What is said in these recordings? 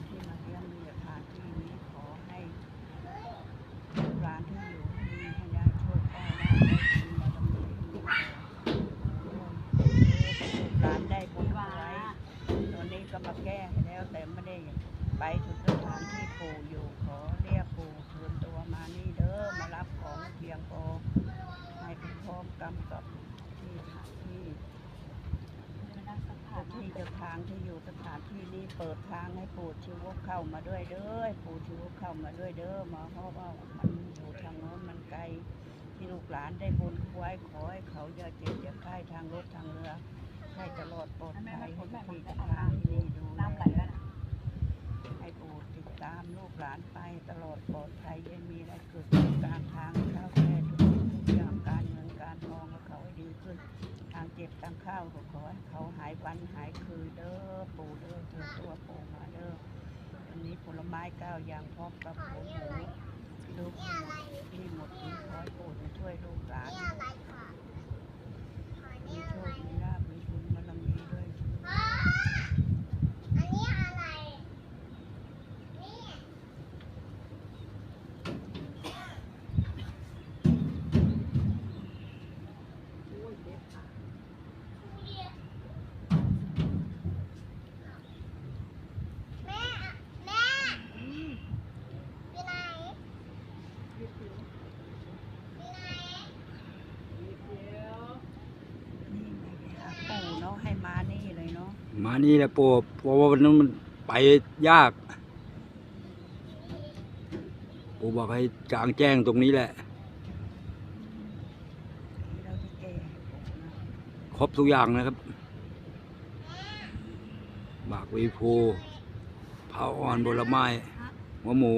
คนที่มาเลี้ยงดูสถานที่นี้ขอให้ลูกหลานที่อยู่ให้ดีให้ได้โชคได้ได้บุญบารมีให้านได้บุญไว้ตอนนี้ก็มาแก้ให้แล้วแต่ไม่ได้ไปถึงสถานที่ปู่อยู่ขอเรียกปู่เชิญตัวมานี่เด้อมารับของเพียงพอให้พร้อมกำกับที่ที่ เจ้าที่เจ้าทางที่อยู่สถานที่นี้เปิดทางให้ปู่ชีวกเข้ามาด้วยเด้อปู่ชีวกเข้ามาด้วยเด้อมาเพราะว่ามันอยู่ทางโน้นมันไกลที่ลูกหลานได้บุญไว้ขอให้เขาอย่าเจ็บอย่าไข้ทางรถทางเรือให้ตลอดปลอดภัยให้เจ้าที่เจ้าทางที่นี่ดูแลให้ปู่ติดตามลูกหลานไปตลอดปลอดภัยไม่มีอะไรเกิดกลารทางข้าวแก่ทุกอย่างการเงินการทองก็เขาให้ดีขึ้นทางเจ็บทางข้าวก็ขอให้เขาายวันหายคืนเด้อปู่เด้อเธอตัวปู่มาเด้อวันนี้ผลไม้เก้าอย่างพร้อมกับหัวหมูลูกที่หมดนี้ขอให้ปู่จะช่วยลูกหลานมีโชคมีลาภมีบุญบารมีด้วย อันนี้อะไร นี่ แม่ แม่อยู่ไหนอยู่ไหน นี่ไงไปหาปู่เนาะให้มานี่เลยเนาะ มานี่แหละปู่เพราะว่าวันนั้นมันไปยาก ปู่บอกให้กลางแจ้งตรงนี้แหละ ครบทุกอย่างนะครับ บากวีภูเผาอ่อนผลไม้หัวหมู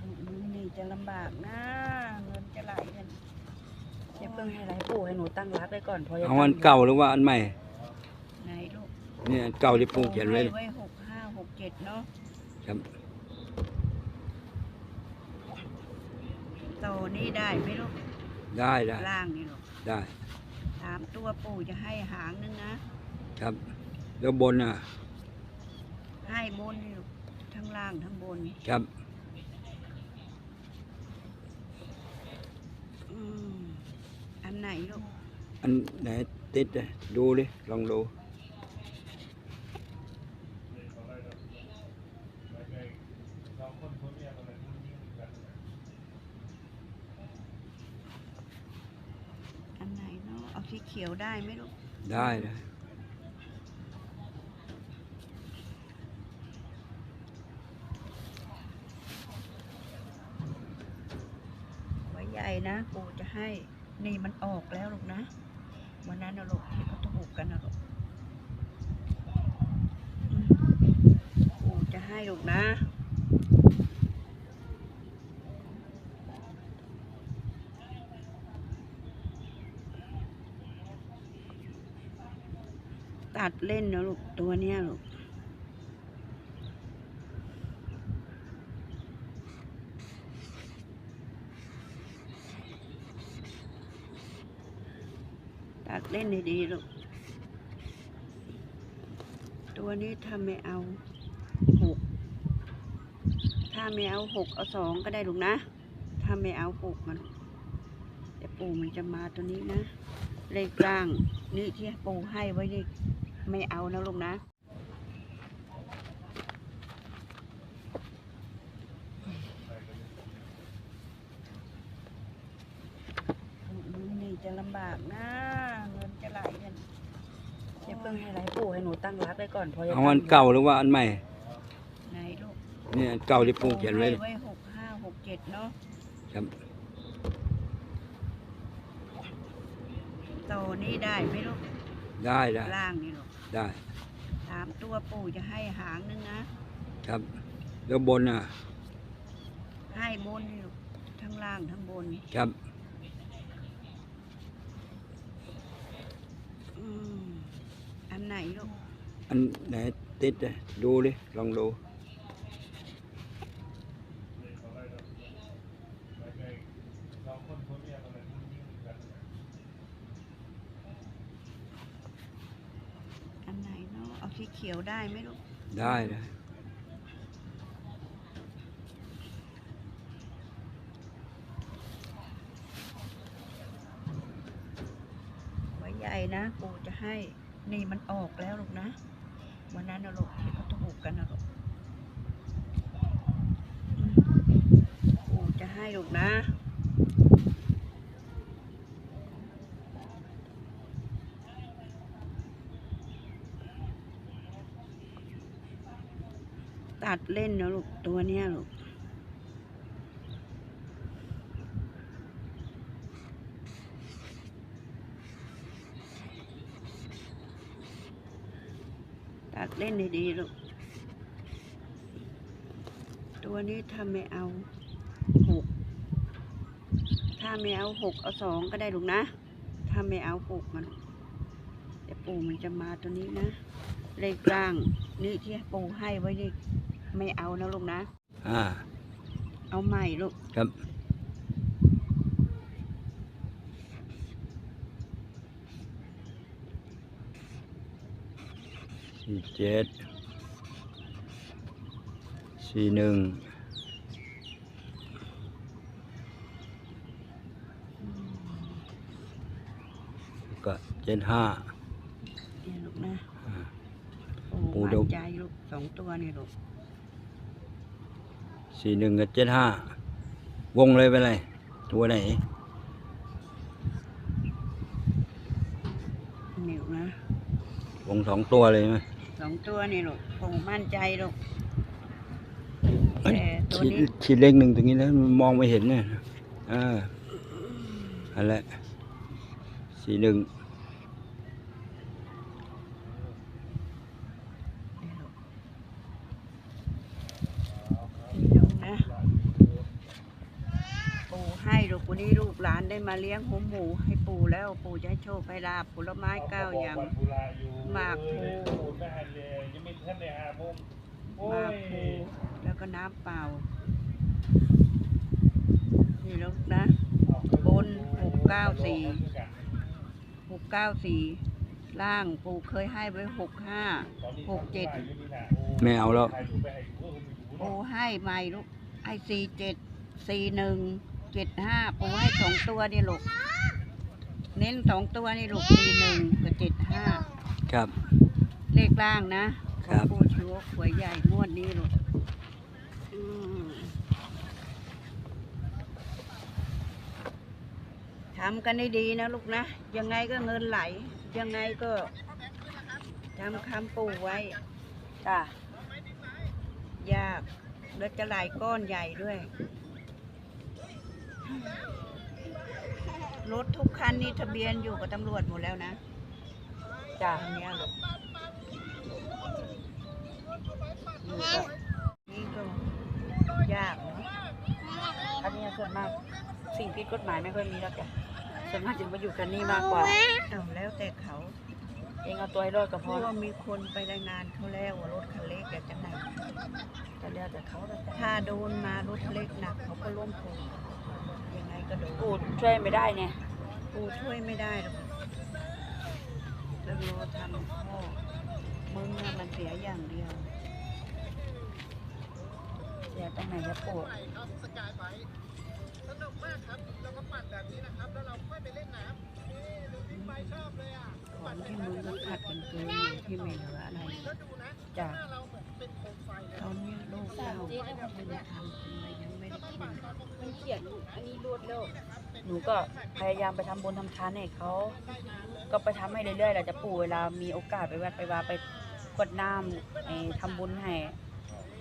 อนี่จะลำบากนะเงินจะไหลกัน อย่าเพิ่งให้ไรปู่ให้หนูตั้งรักไว้ก่อนพอจะเอาอันเก่าหรือว่าอันใหม่ ไหนลูกเนี่ยอันเก่าที่ปู่เขียนไว้ไว้หกห้าหกเจ็ดเนาะครับโตนี่ได้ไหมลูกได้ได้ล่างนี่ลูกได้สามตัวปู่จะให้หางนึงนะครับ แล้วบนอะ ให้บนนี่ลูกทั้งล่างทั้งบนครับ อืม อันไหนลูก อันไหนติดอะดูดิลองดูอันไหนเนาะเอาสีเขียวได้ไหมลูก ได้ได้ไว้ใหญ่นะ ปู่จะให้ นี่มันออกแล้วลูกนะ วันนั้นนะลูกที่เขาถูกกันนะลูกปู่จะให้ลูกนะตัดเล่นนะลูกตัวเนี้ยลูก เล่นดีๆลูก ตัวนี้ถ้าไม่เอาหก ถ้าไม่เอาหกเอาสองก็ได้ลูกนะ ถ้าไม่เอาหกมันแต่ปู่มันจะมาตัวนี้นะ เลขกลางนี่ที่ปู่ให้ไว้นี่ไม่เอานะลูกนะมื้อนี่จะลำบากนะ อย่าเพิ่งให้ไรปู่ให้หนูตั้งรักไว้ก่อนพอจะเอาอันเก่าหรือว่าอันใหม่ไหนลูกเนี่ยอันเก่าที่ปู่เขียนไว้ให้ไว้หกห้าหกเจ็ดเนาะครับโตนี่ได้ไหมลูกได้ได้ล่างนี่ลูกได้สามตัวปู่จะให้หางนึงนะครับ แล้วบนอะให้บนนี่ลูกทั้งล่างทั้งบนครับ อันไหนลูก อันไหนติดเลยดูดิ ลองดู อันไหนเนาะ เอาที่เขียวได้ไหมลูก ได้เลย นะปู่จะให้นี่มันออกแล้วลูกนะ วันนั้นนะลูกที่เขาถูกกันนะลูกปู่จะให้ลูกนะตัดเล่นนะลูกตัวเนี้ยลูก เล่นดีๆลูก ตัวนี้ถ้าไม่เอาหก ถ้าไม่เอาหกเอาสองก็ได้ลูกนะ ถ้าไม่เอาหกมันแต่ปู่มันจะมาตัวนี้นะ เลขล่างนี่ที่ปู่ให้ไว้นี่ไม่เอานะลูกนะ อ่า เอาใหม่ลูก ครับ สี่เจ็ดสี่หนึ่งแล้วก็เจ็ดห้านี่ลูกนะอ่าปู่ปู่มั่เดี๋ยวนใจลูกสองตัวนี่ลูกสี่หนึ่งกับเจ็ดห้าวงเลยไปเลย ตัวไหนนี่ลูกนะวงสองตัวเลยไหม สองตัวนี่ลูกปู่มั่นใจลูกเอ้ยแต่ตัวขีดนี้ขีดเลขหนึ่งตรงนี้แล้วมันมองไม่เห็นเนี่ยอ่าอันแหละสี่หนึ่ง นี่ลูกนะ ปู่ให้ลูกวันนี้ลูกหลานได้ มาเลี้ยงหัวหมูให้ปู่แล้วปู่จะให้โชคให้ลาบผลไม้เก้าอย่างหมากพลูได้เลยยังไม่ทันได้หาโมงโอ้มายคูแล้วก็น้ำเปล่า นี่ลูกนะบนหกเก้าสี่หกเก้าสี่ล่างปู่เคยให้ไว้หกห้าหกเจ็ดไม่เอาแล้วปูให้ใหม่ลูกให้สี่เจ็ดสี่หนึ่ง เจ็ดห้าปูให้สองตัวนี่ลูกเน้นสองตัวนี่ลูกสี่หนึ่งกับเจ็ดห้าครับ เลขล่างนะครับปูชัวหวยใหญ่งวดนี้ลูกอืมทำกันได้ดีนะลูกนะ ยังไงก็เงินไหล ยังไงก็ทำคำปูไว้จ้ะยากแล้วจะไหลายก้อนใหญ่ด้วย รถทุกคันนี่ทะเบียนอยู่กับตำรวจหมดแล้วนะจ้ะอันเนี้ยหรอกนี่ก็นี่ก็ยากเนาะอันนี้ส่วนมากสิ่งผิดกฎหมายไม่ค่อยมีแล้วจ้ะส่วนมากจะมาอยู่กันนี่มากกว่าเอาแล้วแต่เขาเองเอาตัวให้รอดก็เพพอราะว่ามีคนไปรายงานเขาแล้วว่ารถคันเล็กอยากจะหนักแต่แล้วแต่เขาแล้วจ้ะถ้าโดนมารถเล็กหนักเขาก็ล้มปูยัง ไงก็โดนกูช่วยไม่ได้เนี่ยปูช่วยไม่ได้หรอกเรื่องรอทำพ่อมึงน่ะมันเสียอย่างเดียว เสียตรงไหนจะปวดของที่มึงก็ขัดกันเกินอยู่ที่ไม่เหลืออะไรจ้ะตอนเนี้ยลูกเราไม่ได้ทำกินอะไรยังไม่ได้กินมันเขียนอันนี้รวดเร็วหนูก็พยายามไปทำบุญทำทานให้เขาก็ไปทำให้เรื่อยๆแหละจะปู่เวลามีโอกาสไปวัดไปวาไปกดน้ำไอ้ทำบุญให้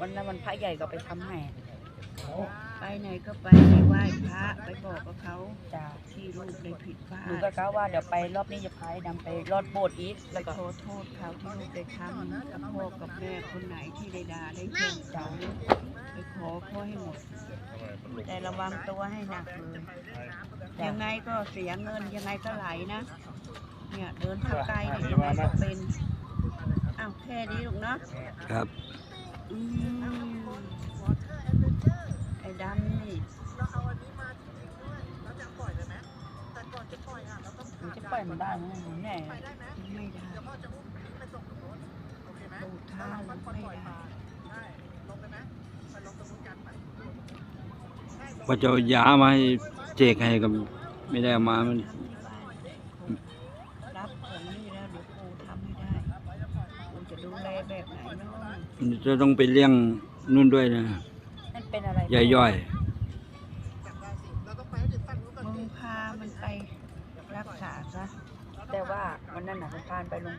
วันนั้นวันพระใหญ่ก็ไปทำให้ไปไหนก็ไปไปไหว้พระไปบอกกับเขาจ้ะที่ลูกได้ผิดพลาหนูดก็กล่าวว่าเดี๋ยวไปรอบนี้จะพายนำไปรอดโบสถ์อีกไปแล้วก็ขอโทษเขาที่ลูกได้ทำกับพ่อกับแม่คนไหนที่ได้ด่าได้เช่นเขาไปขอเขาให้หมด แต่ระวังตัวให้หนักเลยยังไงก็เสียเงินยังไงก็ไหลนะ เนี่ยเดินทางไกลเนี่ยยังไงก็เป็นอ้าวแค่นี้ลูกเนาะครับอืมไอ้ดำนี่หนูจะปล่อยมันได้ไหมหนูแน่ไม่ได้โอ้ข้าวไม่ได้ว่าจะเอา ยามาให้เจกให้กับไม่ได้เอามามันทำที่บ้านรับของนี่แล้วเดี๋ยวครูทำให้ได้ครูจะดูแลแบบไหนเนาะมันจะต้องไปเลี้ยงนู่นด้วยนะนั่นเป็นอะไรยาย่อยมึงพามันไปรักษาซะแต่ว่าวันนั้นน่ะผมพานไปโรง